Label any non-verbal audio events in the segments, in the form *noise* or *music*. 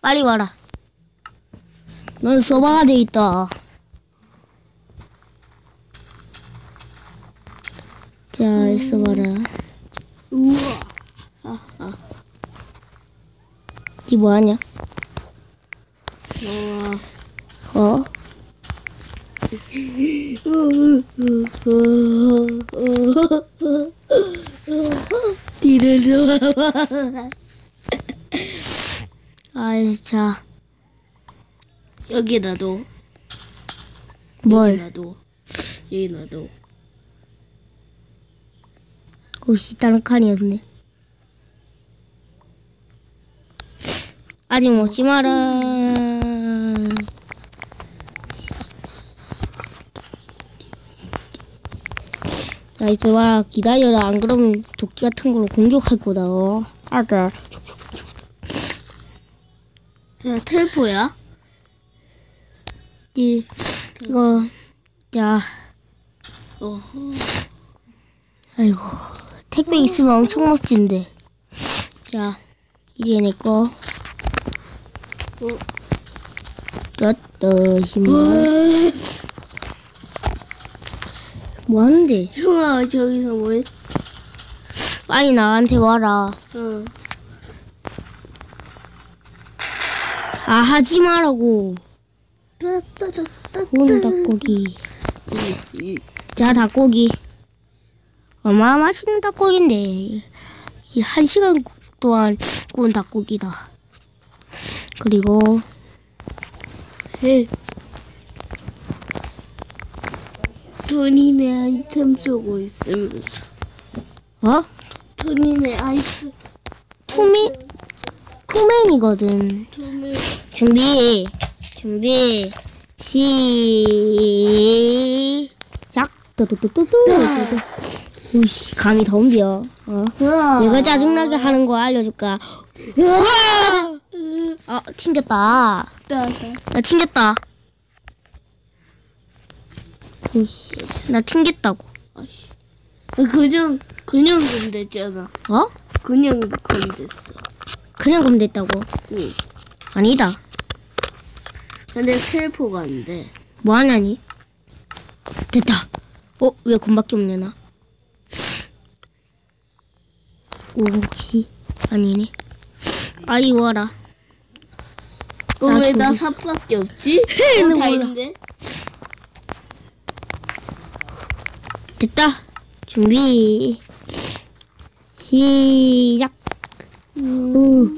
빨리 와라. 넌 서버가 돼 있다. 자, 있어봐라. 우와. 니 뭐하냐? 우와. 어? *laughs* 뒤를 놓아봐. 아이, 자, 여기 놔둬. 뭘? 여기 놔둬. 여기 놔둬. 옷이 다른 칸이었네. 아직 먹지 마라. 야, 있어봐. 기다려라. 안 그러면 도끼 같은 걸로 공격할 거다. 어. 알아. 자, 텔포야? 이, 이거, 자, 어. 아이고. 택배 있으면 엄청 멋진데. 자, 이게 내 거. 떴다, 힘을. 뭐 하는데? 형아, 저기서 뭘? 빨리 나한테 와라. 응. 아, 하지 말라고. 구운 닭고기. 자, 닭고기. 얼마나 맛있는 닭고기인데. 이 한 시간 동안 구운 닭고기다. 그리고, 해. 돈이네 아이템 쓰고 있으면서. 어? 돈이네 아이스. 투맨, 투맨이거든. 돈을. 준비, 준비, 시작. 또또또또또. 우씨, 감이 덤벼. 어? 내가 짜증나게 하는 거 알려줄까? 어, 튕겼다. 나 튕겼다. 우씨, 나 튕겼다고. 그냥 그냥 건댔잖아. 어? 그냥 건댔어. 그냥 그럼 됐다고. 응. 아니다. 근데 텔포가 안 돼. 뭐 하냐니? 됐다. 어, 왜 건밖에 없냐, 나? 오, 혹시, 아니네. 빨리 와라. 어, 나왜나 저기- 삽밖에 없지? 나 어, 다. 있는데? 됐다. 준비. 시작. 우.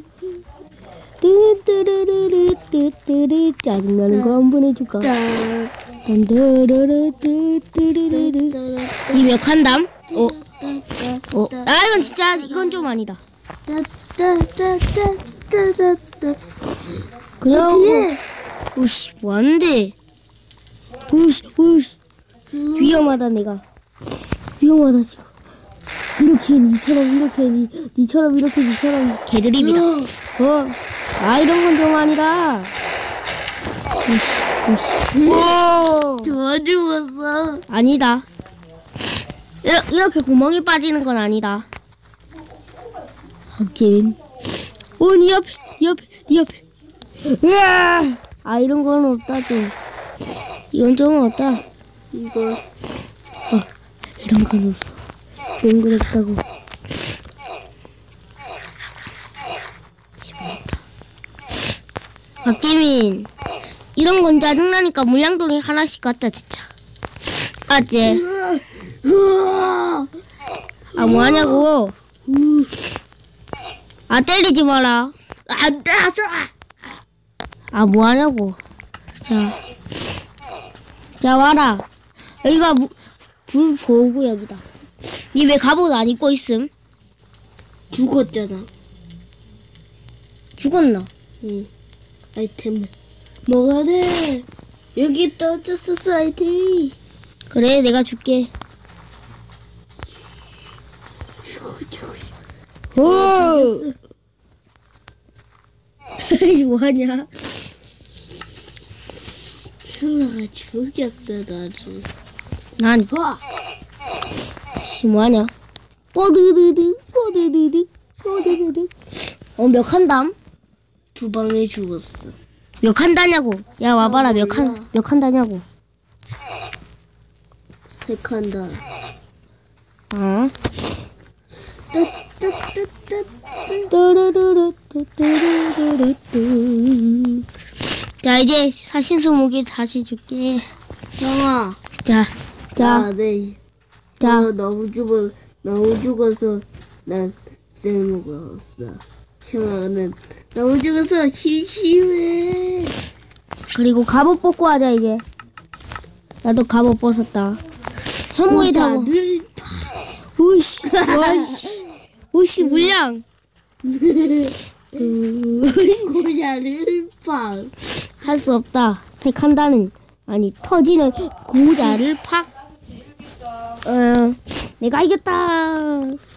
뚜뚜루루루뚜뚜루 짜증나는 거한번 해줄까? 딴뚜루루뚜뚜루루 이몇 칸담? 어, 어. 아 이건 진짜 이건 좀 아니다. 그냥 뭐, 우씨 뭐하는데? 우씨 우씨 위험하다 내가 위험하다 지금. 이렇게 니처럼 이렇게 니 니처럼 이렇게 니처럼 개드립이다. 어, 아 이런 건 좀 아니다. 우씨. 오. 도와주었어. 아니다. 이러- 이렇게 구멍이 빠지는 건 아니다. 하긴. 오, 니 옆에, 니 옆에, 니 옆에. 으아! 아, 이런 건 없다, 좀. 이건 좀 없다. 이거 이런 건 없어. 없다고. 집어넣다. 박지민, 이런 건 짜증나니까 물량돌이 하나씩 갖다 진짜. 우와. 아, 뭐하냐고. 아, 때리지 마라. 아, 뭐하냐고. 자. 자, 와라. 여기가 무, 불보호구역이다. 니 왜 갑옷 안 입고 있음? 죽었잖아. 죽었나? 응. 아이템을 먹어야 돼. 여기 떨어졌었어 아이템이. 그래, 내가 줄게. 오! *laughs* 뭐하냐? 형아가 죽였어 나를. 난, 와. 씨, 뭐하냐? 뽀드드드, 뽀드드드, 뽀드드드. 어, 몇 칸담? 두 방에 죽었어. 몇칸 다냐고. 야 와봐라 몇칸몇칸 다냐고. 세 칸 다. 어? 자 이제 무기 다시 줄게. 형아. 자, 자, 아, 네. 자. 너 너무 죽어 너무 죽어서 난 쓸모가 없어. 형아는 너무 죽어서 심심해. 그리고 갑옷 벗고 하자 이제. 나도 갑옷 벗었다. 현무이 다. 우씨, 와씨, 우씨 물량. *laughs* 고자를 팍. 할 수 없다. 색한다는 아니 터지는 고자를 팍. 어, 내가 이겼다.